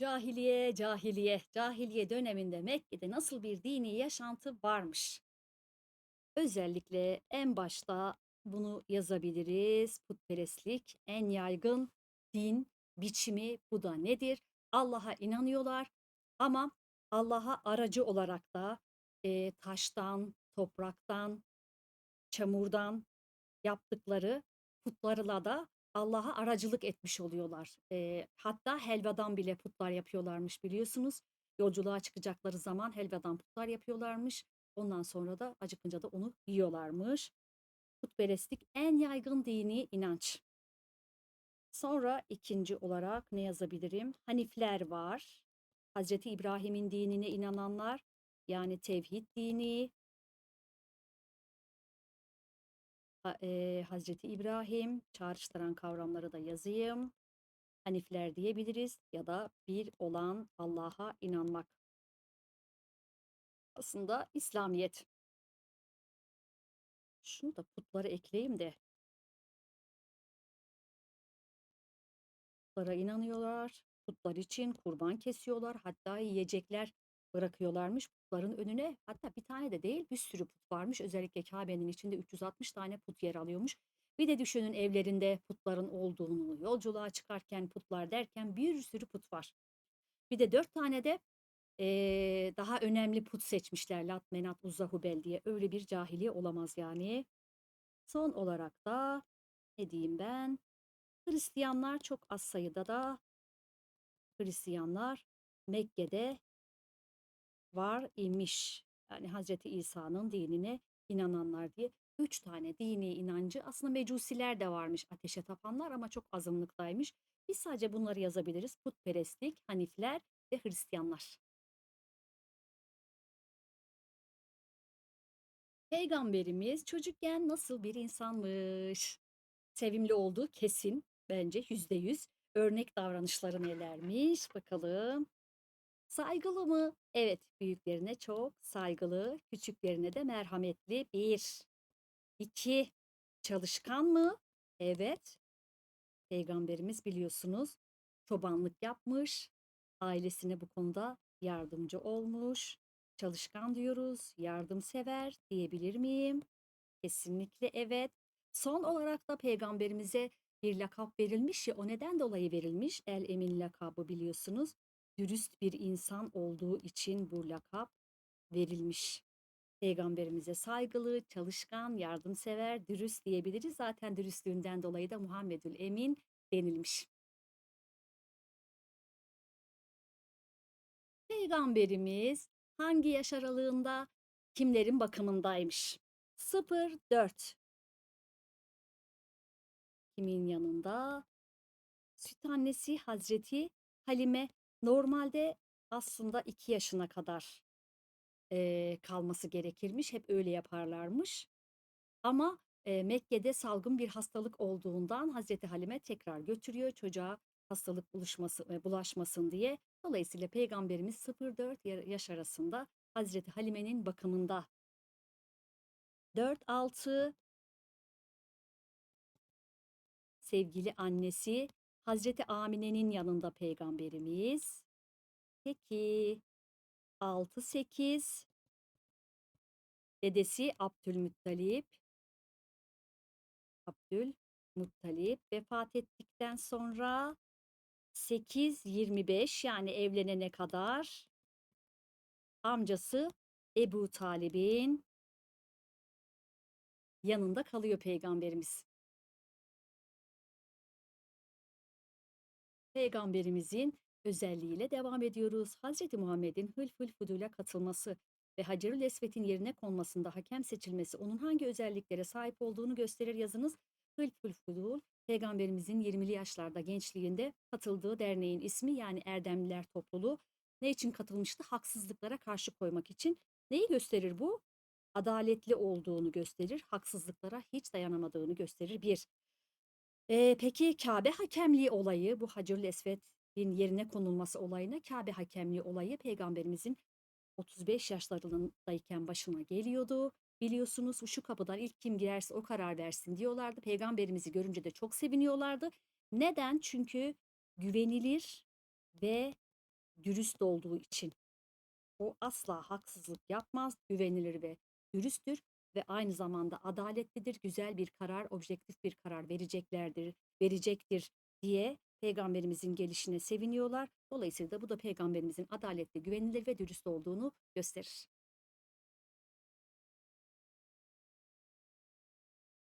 Cahiliye, cahiliye, cahiliye döneminde Mekke'de nasıl bir dini yaşantı varmış? Özellikle en başta bunu yazabiliriz. Putperestlik en yaygın din biçimi bu da nedir? Allah'a inanıyorlar ama Allah'a aracı olarak da e, taştan, topraktan, çamurdan yaptıkları putlarla da Allah'a aracılık etmiş oluyorlar. Eee, hatta helvadan bile putlar yapıyorlarmış biliyorsunuz. Yolculuğa çıkacakları zaman helvadan putlar yapıyorlarmış. Ondan sonra da acıkınca da onu yiyorlarmış. Putperestlik en yaygın dini inanç. Sonra ikinci olarak ne yazabilirim? Hanifler var. Hazreti İbrahim'in dinine inananlar yani tevhid dini, Eee, Hazreti İbrahim çağrıştıran kavramları da yazayım. Hanifler diyebiliriz ya da bir olan Allah'a inanmak. Aslında İslamiyet. Şunu da putları ekleyeyim de putlara inanıyorlar. Putlar için kurban kesiyorlar. Hatta yiyecekler bırakıyorlarmış putların önüne. Hatta bir tane de değil bir sürü put varmış. Özellikle Kabe'nin içinde 360 tane put yer alıyormuş. Bir de düşünün evlerinde putların olduğunu, yolculuğa çıkarken putlar derken bir sürü put var. Bir de dört tane de eee, daha önemli put seçmişler. Lat, Menat, Uzza, diye. Öyle bir cahiliye olamaz yani. Son olarak da ne diyeyim ben? Hristiyanlar çok az sayıda da Hristiyanlar Mekke'de var imiş. Yani Hazreti İsa'nın dinine inananlar diye üç tane dini inancı aslında mecusiler de varmış ateşe tapanlar ama çok azınlıktaymış. Biz sadece bunları yazabiliriz. Putperestlik, Hanifler ve Hristiyanlar. Peygamberimiz çocukken nasıl bir insanmış? Sevimli olduğu kesin bence yüzde yüz. Örnek davranışları nelermiş bakalım. Saygılı mı? Evet, büyüklerine çok saygılı, küçüklerine de merhametli. Bir. İki. Çalışkan mı? Evet. Peygamberimiz biliyorsunuz çobanlık yapmış. Ailesine bu konuda yardımcı olmuş. Çalışkan diyoruz, yardımsever diyebilir miyim? Kesinlikle evet. Son olarak da peygamberimize bir lakap verilmiş ya o neden dolayı verilmiş? El Emin lakabı biliyorsunuz. Dürüst bir insan olduğu için bu lakap verilmiş. Peygamberimize saygılı, çalışkan, yardımsever, dürüst diyebiliriz. Zaten dürüstlüğünden dolayı da Muhammedül Emin denilmiş. Peygamberimiz hangi yaş aralığında kimlerin bakımındaymış? 0-4. Kimin yanında? Süt annesi Hazreti Halime normalde aslında 2 yaşına kadar eee, kalması gerekirmiş. Hep öyle yaparlarmış. Ama eee, Mekke'de salgın bir hastalık olduğundan Hazreti Halime tekrar götürüyor çocuğa hastalık buluşması, e, bulaşmasın diye. Dolayısıyla Peygamberimiz 0-4 ya- yaş arasında Hazreti Halime'nin bakımında. 4-6 sevgili annesi Hazreti Amine'nin yanında Peygamberimiz. Peki 6-8 dedesi Abdülmuttalip. Abdülmuttalip vefat ettikten sonra 8-25 yani evlenene kadar amcası Ebu Talib'in yanında kalıyor Peygamberimiz. Peygamberimizin özelliğiyle devam ediyoruz. Hazreti Muhammed'in Hılful Fudul'e katılması ve Hacerül Esved'in yerine konmasında hakem seçilmesi onun hangi özelliklere sahip olduğunu gösterir yazınız. Hılful Fudul, Peygamberimizin 20'li yaşlarda gençliğinde katıldığı derneğin ismi yani Erdemliler Topluluğu. Ne için katılmıştı? Haksızlıklara karşı koymak için. Neyi gösterir bu? Adaletli olduğunu gösterir, haksızlıklara hiç dayanamadığını gösterir. Bir. Eee, peki Kabe hakemliği olayı, bu Hacerül Esved'in yerine konulması olayına Kabe hakemliği olayı Peygamberimizin 35 yaşlarındayken başına geliyordu. Biliyorsunuz şu kapıdan ilk kim girerse o karar versin diyorlardı. Peygamberimizi görünce de çok seviniyorlardı. Neden? Çünkü güvenilir ve dürüst olduğu için. O asla haksızlık yapmaz, güvenilir ve dürüsttür ve aynı zamanda adaletlidir, güzel bir karar, objektif bir karar vereceklerdir, verecektir diye peygamberimizin gelişine seviniyorlar. Dolayısıyla bu da peygamberimizin adaletli, güvenilir ve dürüst olduğunu gösterir.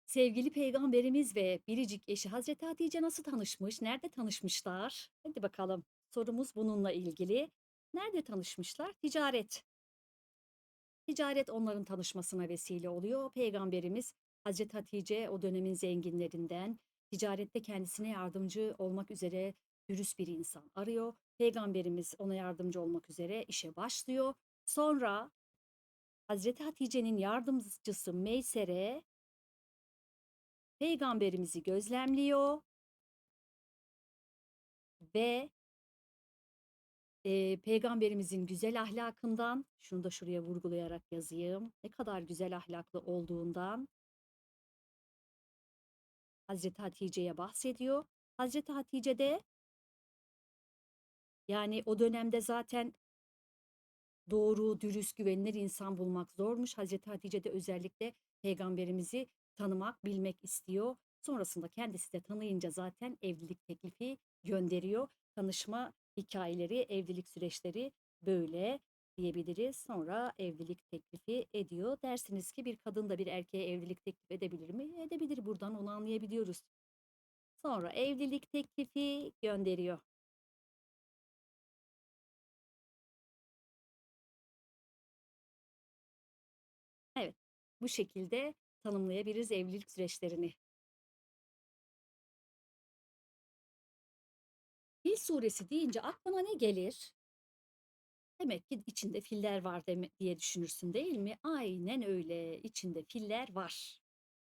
Sevgili peygamberimiz ve biricik eşi Hazreti Hatice nasıl tanışmış? Nerede tanışmışlar? Hadi bakalım. Sorumuz bununla ilgili. Nerede tanışmışlar? Ticaret. Ticaret onların tanışmasına vesile oluyor. Peygamberimiz Hazreti Hatice o dönemin zenginlerinden, ticarette kendisine yardımcı olmak üzere dürüst bir insan arıyor. Peygamberimiz ona yardımcı olmak üzere işe başlıyor. Sonra Hazreti Hatice'nin yardımcısı Meysere peygamberimizi gözlemliyor ve e, peygamberimizin güzel ahlakından, şunu da şuraya vurgulayarak yazayım, ne kadar güzel ahlaklı olduğundan Hazreti Hatice'ye bahsediyor. Hazreti Hatice de yani o dönemde zaten doğru, dürüst, güvenilir insan bulmak zormuş. Hazreti Hatice de özellikle peygamberimizi tanımak, bilmek istiyor. Sonrasında kendisi de tanıyınca zaten evlilik teklifi gönderiyor. Tanışma hikayeleri, evlilik süreçleri böyle diyebiliriz. Sonra evlilik teklifi ediyor. Dersiniz ki bir kadın da bir erkeğe evlilik teklif edebilir mi? Edebilir buradan onu anlayabiliyoruz. Sonra evlilik teklifi gönderiyor. Evet, bu şekilde tanımlayabiliriz evlilik süreçlerini. Fil suresi deyince aklına ne gelir? Demek ki içinde filler var diye düşünürsün değil mi? Aynen öyle. İçinde filler var.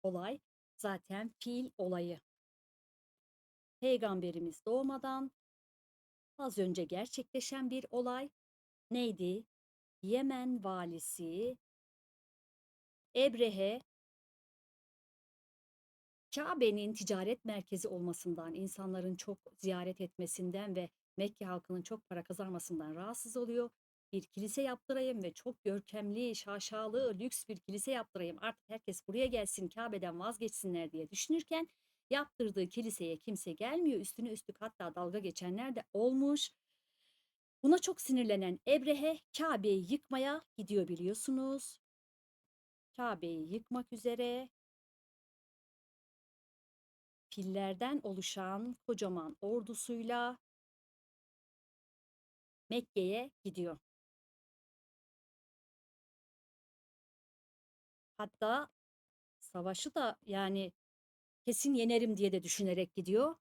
Olay zaten fil olayı. Peygamberimiz doğmadan az önce gerçekleşen bir olay neydi? Yemen valisi Ebrehe Kabe'nin ticaret merkezi olmasından, insanların çok ziyaret etmesinden ve Mekke halkının çok para kazanmasından rahatsız oluyor. Bir kilise yaptırayım ve çok görkemli, şaşalı, lüks bir kilise yaptırayım. Artık herkes buraya gelsin, Kabe'den vazgeçsinler diye düşünürken yaptırdığı kiliseye kimse gelmiyor. Üstüne üstlük hatta dalga geçenler de olmuş. Buna çok sinirlenen Ebrehe Kabe'yi yıkmaya gidiyor biliyorsunuz. Kabe'yi yıkmak üzere fillerden oluşan kocaman ordusuyla Mekke'ye gidiyor. Hatta savaşı da yani kesin yenerim diye de düşünerek gidiyor.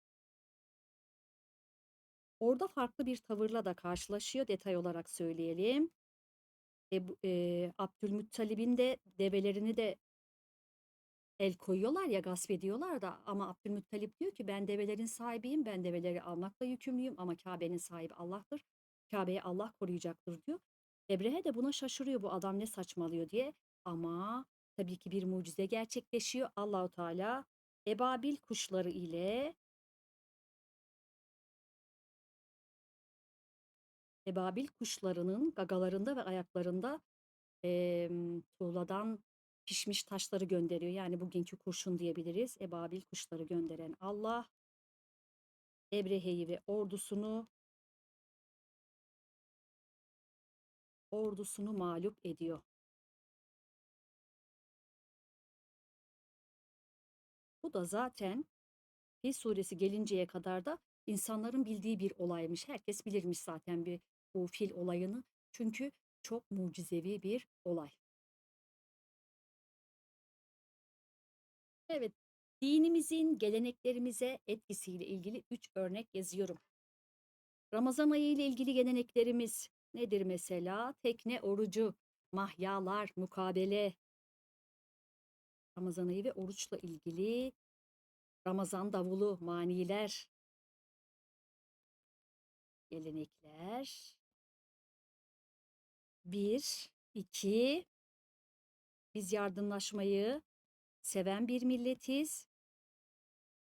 Orada farklı bir tavırla da karşılaşıyor. Detay olarak söyleyelim. E, e, Abdülmuttalib'in de develerini de el koyuyorlar ya gasp ediyorlar da ama Abdülmuttalip diyor ki ben develerin sahibiyim ben develeri almakla yükümlüyüm ama Kabe'nin sahibi Allah'tır. Kabe'yi Allah koruyacaktır diyor. Ebrehe de buna şaşırıyor bu adam ne saçmalıyor diye ama tabii ki bir mucize gerçekleşiyor. Allahu Teala ebabil kuşları ile ebabil kuşlarının gagalarında ve ayaklarında em, tuğladan pişmiş taşları gönderiyor. Yani bugünkü kurşun diyebiliriz. Ebabil kuşları gönderen Allah Ebrehe'yi ve ordusunu ordusunu mağlup ediyor. Bu da zaten Fil suresi gelinceye kadar da insanların bildiği bir olaymış. Herkes bilirmiş zaten bir bu fil olayını. Çünkü çok mucizevi bir olay. Evet, dinimizin geleneklerimize etkisiyle ilgili 3 örnek yazıyorum. Ramazan ayı ile ilgili geleneklerimiz nedir mesela? Tekne orucu, mahyalar, mukabele. Ramazan ayı ve oruçla ilgili Ramazan davulu, maniler, gelenekler. Bir, iki, biz yardımlaşmayı seven bir milletiz.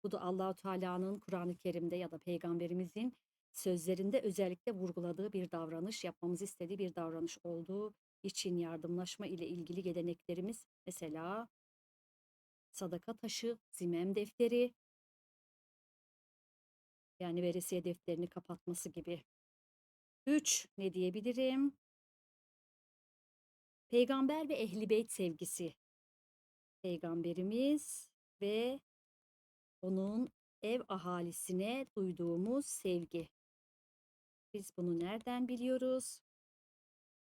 Bu da Allahu Teala'nın Kur'an-ı Kerim'de ya da peygamberimizin sözlerinde özellikle vurguladığı bir davranış, yapmamızı istediği bir davranış olduğu için yardımlaşma ile ilgili geleneklerimiz mesela sadaka taşı, zimem defteri yani veresiye defterini kapatması gibi. 3 ne diyebilirim? Peygamber ve Ehl-i Beyt sevgisi. Peygamberimiz ve onun ev ahalisine duyduğumuz sevgi. Biz bunu nereden biliyoruz?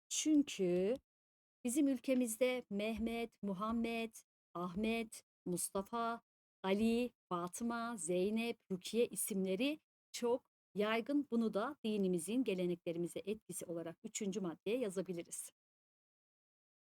Çünkü bizim ülkemizde Mehmet, Muhammed, Ahmet, Mustafa, Ali, Fatıma, Zeynep, Rukiye isimleri çok yaygın. Bunu da dinimizin geleneklerimize etkisi olarak 3. maddeye yazabiliriz.